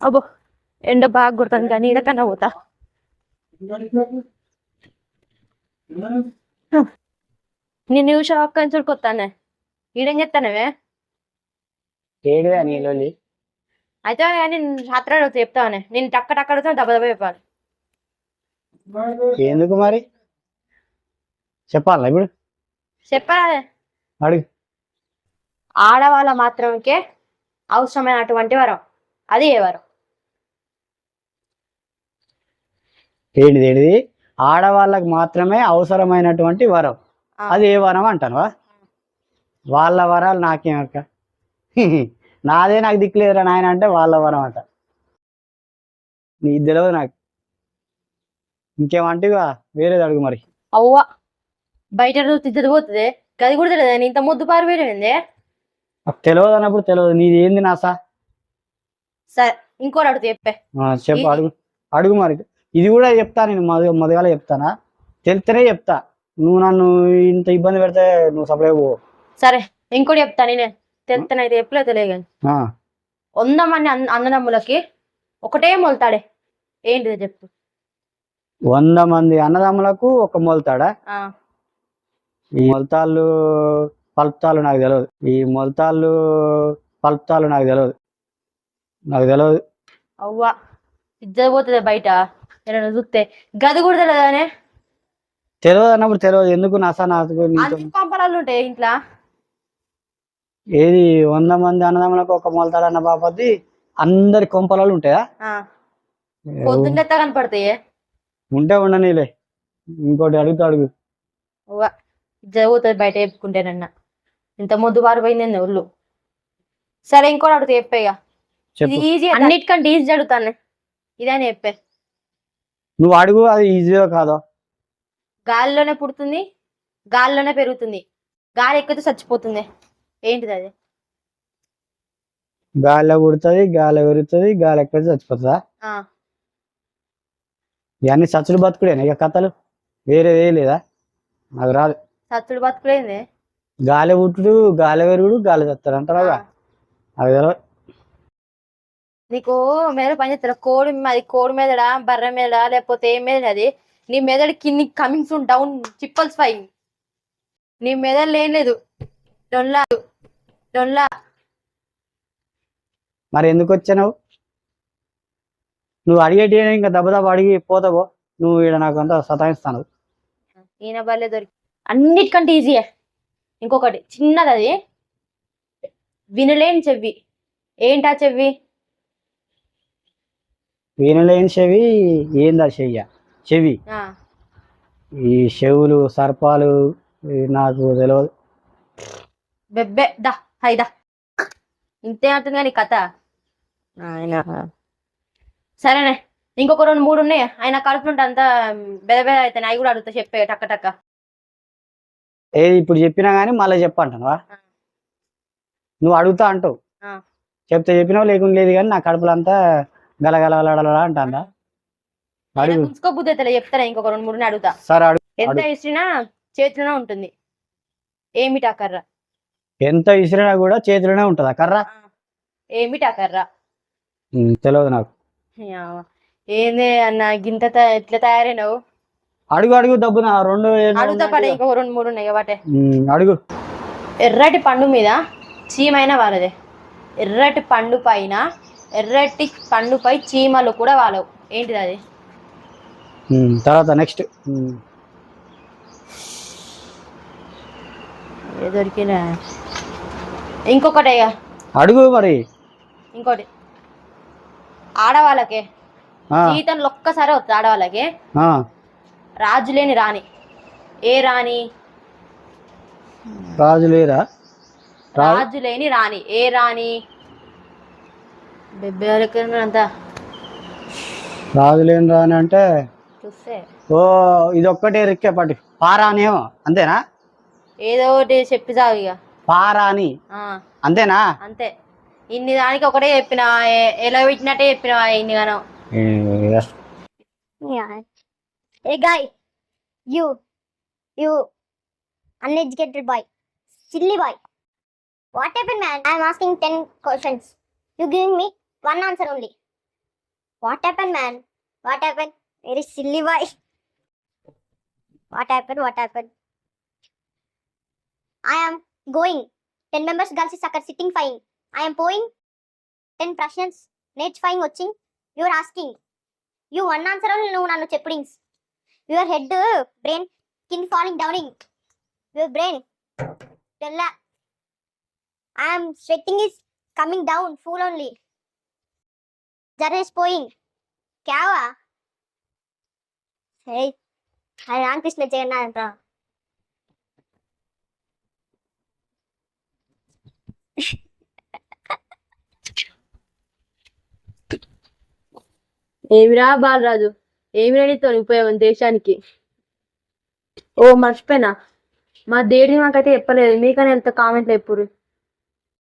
అబ్బో ఎండ బాగా కొడుతుంది కానీ ఈడకన్నా పోతా నేను చూసి ఒక్క చూడుకొస్తానే ఈడేం చెప్తానవే ఏడిదా నీ లొల్లి. అయితే నేను రాత్రి అడుగుతా చెప్తానే నేను టక్క టక్క అడుగుతా దెబ్బ దెబ్బ చెప్పాలి. ఎందుకు మరి? చెప్పాలా ఇప్పుడు? చెప్పాలి. అడుగు. ఆడవాళ్ళ మాత్రమే అవసరమైనటువంటి వరం. అది ఏ వరం? ఏంటిది ఏంటిది? ఆడవాళ్ళకి మాత్రమే అవసరమైనటువంటి వరం. అది ఏ వరం అంటాను వాళ్ళ వరాలు నాకేమక్క నాదే నాకు దిక్కులేదురా నాయన అంటే వాళ్ళ వరం అంట. నీ తెలియదు నాకు ఇంకేమంటివా? వేరేది అడుగు మరి. అవ్వ బయట తిద్దది పోతుంది? గది కూడా తెలియదు? ఇంత ముద్దు పారిపోయింది నాకు తెలియదు అన్నప్పుడు తెలియదు నీది ఏంది నాసా? సరే ఇంకోటి అడుగుతా చెప్పే. చెప్పు అడుగు. అడుగు మరి. ఇది కూడా చెప్తా నేను మధు మధుగాల చెప్తానా? తెలితేనే చెప్తా. నువ్వు నన్ను ఇంత ఇబ్బంది పెడితే నువ్వు సపడే పో సరే ఇంకోటి చెప్తా నేనే. తెలుస్తానైతే ఎప్పుడో తెలియదు కానీ. ఆ, వంద మంది అన్న అన్నదమ్ములకి ఒకటే మొలతాడే. ఏంటిది చెప్పు. వంద మంది అన్నదమ్ములకు ఒక మొలతాడా? ఈ మొలతాళ్ళు పలుపుతాలు నాకు తెలియదు ఈ మొలతాళ్ళు పలుపుతాలు నాకు తెలియదు నాకు తెలియదు అవ్వ ఇద్దరు పోతుంది బయట. చూస్తే గది కూడా తెలియదానే తెలియదు అన్నప్పుడు తెలియదు ఎందుకు నసా నాకు పంపరాలు ఉంటాయి ఇంట్లో? ఏది వంద మంది అన్నదమ్ములకు ఒక మొలతాడు అన్న బాపతి అందరి కొంపలలో ఉంటాయా? పొద్దున్న కనపడతాయి? ఉంటే ఉండనీలే. ఇంకోటి అడుగుతా అడుగు. పోతుంది బయట చెప్పుకుంటేనన్న ఇంత ముద్దు పారిపోయింది ఒళ్ళు? సరే ఇంకోటి అడుగుతా చెప్పే ఇక. ఇది ఈజీ అన్నిటికంటే ఈజీ అడుగుతాను. ఇదని చెప్పే. నువ్వు అడుగు అది ఈజీయో కాదో? గాలిలోనే పుడుతుంది గాలిలోనే పెరుగుతుంది. గాలి ఎక్కితే చచ్చిపోతుంది. ఏంటిది అది? గాలిలో పుడుతుంది గాలి పెరుగుతుంది గాలి ఎక్కడ చచ్చిపోతుందా? ఆ, ఇవన్నీ చచ్చుడు బతుకుడేనా? ఇక కథలు వేరేది లేదా? నాకు రాదు. చచ్చుడు బతుకులేంది గాలి పుట్టుడు గాలి పెరుగుడు గాలి చస్తాడు అంటారా ఆ. నాకు మెదడు పని చేస్తారా కోడి అది కోడి మెదడా బర్రె మెదడా లేకపోతే ఏ మెదడు అది? నీ మెదడు కింది కమింగ్స్ డౌన్ చిప్పల్స్ పై నీ మెదడు ఏం లేదు. మరి ఎందుకు వచ్చావు నువ్వు అడిగేటి ఇంకా దెబ్బ దెబ్బ అడిగి పోతావో నువ్వు ఈడ నాకు అంతా సతాయిస్తాను ఈయన బల్లే దొరికి అన్నిటికంటే ఈజీయే ఇంకొకటి చిన్నది అది వినలేని చెవి. ఏంటా చెవి? వీణలేని చెవి ఏందా చెయ్య? చెవి. ఆ, ఈ చెవులు సర్పాలు నాకు తెలియదు బెబ్బే దా హైదా ఇంతే అంటుంది కానీ కథ. ఆయన. సరేనే. ఇంకొక రెండు మూడు ఉన్నాయి. ఆయన కడుపుంటే అంతా బెద బెద అయితే అవి కూడా అడుగుతా చెప్పే టక్క టక్క. ఏది ఇప్పుడు చెప్పినా కానీ మళ్ళీ చెప్పంటావా ఆ. నువ్వు అడుగుతా అంటావు. చెప్తే చెప్పినావు లేకుండా లేదు కానీ నా కడుపులో అంతా అంటుందా? అయితే చెప్తారా ఇంకొక రెండు మూడు అడుగుతా. సరే ఎంత ఇచ్చినా చేతిలోనే ఉంటుంది. ఏమిటా కర్ర? ఎంత కూడా చేతిలోనే ఉంటుందా కర్ర? ఏమిటా కర్ర? తెలియదు నాకు. ఏంది అన్న గింత ఎట్లా తయారైనావు? అడుగు అడుగు డబ్బున రెండు అడుగుతా పడే ఇంకొక రెండు మూడు ఉన్నాయి వాటే అడుగు. ఎర్రటి పండు మీద చీమైన వాలదే. ఎర్రటి పండు పైన ఎర్రటి పండుపై చీమలు కూడా వాలవు. ఏంటిది అది? తర్వాత నెక్స్ట్. దొరికినా? ఇంకొకటి ఇక అడుగు మరి. ఇంకోటి. ఆడవాళ్ళకే. ఆ, జీవితంలో ఒక్కసారి వస్తుంది ఆడవాళ్ళకి. ఆ, రాజు లేని రాణి ఏ రాణి రాజు లేరా రా- రాజు లేని రాణి ఏ రాణి బెబ్బేరకంతా రాజు లేని రాని అంటే చూస్తే ఓ ఇది ఒక్కటే రిక్కే పట్టి పారానేమో అంతేనా ఏదో ఒకటి చెప్పి చావు ఇక పారాని ఆ, అంతేనా అంతే ఇన్ని దానికి ఒకటే చెప్పిన ఎలా పెట్టినట్టే చెప్పిన ఇన్ని గానం ఏ. Hey guy, you, you, uneducated boy, silly boy. What happened, man? I'm asking ten questions. You giving me one answer only. What happened, man? What happened? Very silly boy. What happened? What happened? I am going. 10 members girls is అక్కడ sitting fine. I am going. 10 Prussians నేర్చుఫైయింగ్ watching you are asking you one answer నువ్వు నన్ను చెప్పుడింగ్స్ your head brain కింద falling Downing your brain తెల్ల I'm sweating is coming down full only జరేస్ పోయింగ్ క్యావా hey Hare Ramakrishna Jagannath ఏమిరా బాలరాజు? ఏమి తోని ఉపయోగం దేశానికి? ఓ మర్చిపోయినా. మా దేడి మాకైతే చెప్పలేదు. మీకనే ఎంత కామెంట్లు ఎప్పుడు